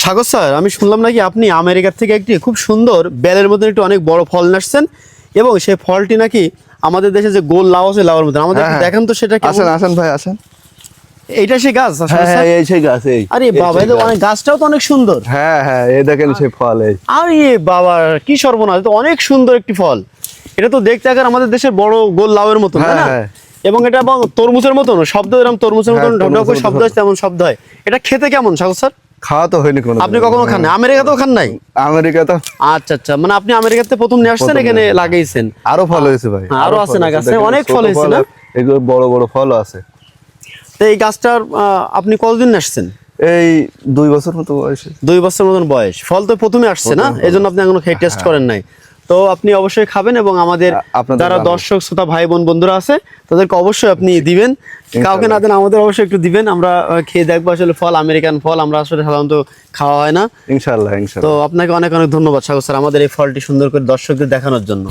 সাগর sir আমি শুনলাম নাকি আপনি আমেরিকার থেকে একটি খুব সুন্দর বেলের মধ্যে একটি অনেক বড় ফল নিয়ে আসছেন এবং সেই ফলটি নাকি আমাদের দেশে যে গোল লাউ আছে লাউর মধ্যে আমাদের হ্যাঁ, হ্যাঁ। দেখান তো সেটা আসেন আসেন ভাই আসেন। এইটা সেই গাছ হ্যাঁ এই সেই গাছ এই। আরে বাবা গাছ। অনেক গাছটাও তো অনেক সুন্দর। হ্যাঁ হ্যাঁ এই দেখেন সেই ফল এই। আরে বাবা কি সর্বনাশ তো অনেক সুন্দর একটি ফল। এটা তো দেখতে আগে আমাদের দেশের বড় গোল লাউয়ের মতো না? হ্যাঁ। এবং এটা এবং তরমুজের মতন শব্দ এরকম তরমুজের মতন ঢক ঢক করে তরমুজের শব্দ। হয় তেমন শব্দ হয়। এটা খেতে কেমন সাগর স্যার? খাওয়া তো হয়নি কোনো আপনি কখনো খান আমেরিকাতেও খান নাই? আমেরিকা তো আচ্ছা আচ্ছা। মানে আপনি আমেরিকাতে প্রথম নিয়ে আসছেন এখানে লাগাইছেন। আরও ফল হয়েছে ভাই। হ্যাঁ, আরও আছে না গাছে? অনেক ফল হয়েছে না? এগুলো বড় বড় ফলও আছে। তো এই গাছটার আপনি কতদিন আসছেন? এই দুই বছর মতো বয়সে। দুই বছর মতন বয়স। ফল তো প্রথমে আসছে না? এই জন্য আপনি এখনও খেয়ে টেস্ট করেন নাই। তো আপনি অবশ্যই খাবেন এবং আমাদের যারা দর্শক শ্রোতা ভাই বোন বন্ধুরা আছে তাদেরকে অবশ্যই আপনি দিবেন। কাউকে না দেন আমাদের অবশ্যই একটু দিবেন। আমরা খেয়ে দেখব আসলে ফল আমেরিকান ফল আমরা আসলে সাধারণত খাওয়া হয় না। ইনশাল্লাহ তো আপনাকে অনেক অনেক ধন্যবাদ সাগর স্যার আমাদের এই ফলটি সুন্দর করে দর্শকদের দেখানোর জন্য।